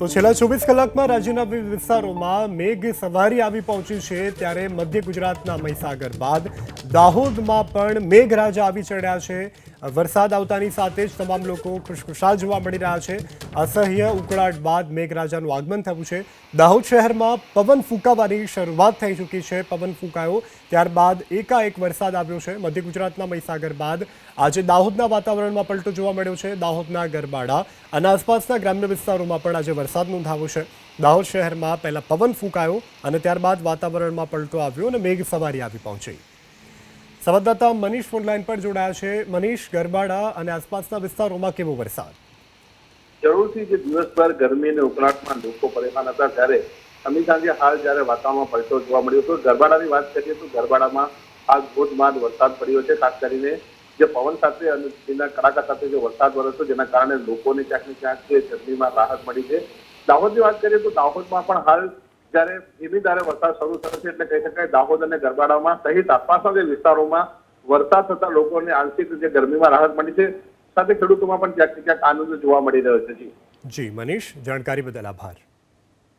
તો છેલ્લા ચોવીસ કલાકમાં રાજ્યના વિવિધ વિસ્તારોમાં મેઘ સવારી આવી પહોંચી છે, ત્યારે મધ્ય ગુજરાતના મહીસાગર બાદ દાહોદમાં પણ મેઘરાજા આવી ચડ્યા છે. વરસાદ આવતાની સાથે જ તમામ લોકો ખુશખુશાલ જોવા મળી રહ્યા છે. અસહ્ય ઉકળાટ બાદ મેઘરાજાનું આગમન થયું છે. દાહોદ શહેરમાં પવન ફૂંકાવાની શરૂઆત થઈ ચૂકી છે. પવન ફૂંકાયો ત્યારબાદ એકાએક વરસાદ આવ્યો છે. મધ્ય ગુજરાતના મહીસાગર બાદ આજે દાહોદના વાતાવરણમાં પલટો જોવા મળ્યો છે. દાહોદના ગરબાડા અને આસપાસના ગ્રામ્ય વિસ્તારોમાં પણ આજે વરસાદ નોંધાયો છે. દાહોદ શહેરમાં પહેલા પવન ફૂંકાયો અને ત્યારબાદ વાતાવરણમાં પલટો આવ્યો અને મેઘ સવારી આવી પહોંચી. સંવાદદાતા મનીષ ફોનલાઈન પર જોડાયા છે. મનીષ, ગરબાડા અને આસપાસના વિસ્તારોમાં કેવો વરસાદ? જરૂરથી જે દિવસભર ગરમી અને ઉકળાટમાં લોકો પરેશાન હતા ત્યારે અમી સાંજે હાલ જ્યારે વાતાવરણમાં પલટો જોવા મળ્યો હતો, ગરબાડાની વાત કરીએ તો ગરબાડામાં હાલ ધોધમાર વરસાદ પડ્યો છે. ખાસ કરીને જે પવન સાથે અને તેના કડાકા સાથે જે વરસાદ વરસ્યો, જેના કારણે લોકોને ક્યાંક ને ક્યાંક ગરમીમાં રાહત મળી છે. દાહોદની વાત કરીએ તો દાહોદમાં પણ હાલ જ્યારે ધીમી વરસાદ શરૂ છે એટલે કહી શકાય દાહોદ અને ગરબાડામાં સહિત આસપાસના જે વિસ્તારોમાં વરસાદ થતા લોકોને આંશિક જે ગરમીમાં રાહત મળી છે. સાથે ખેડૂતોમાં પણ ક્યાંક ક્યાંક આનંદ જોવા મળી રહ્યો છે. જી, મનીષ, જાણકારી બદલ આભાર.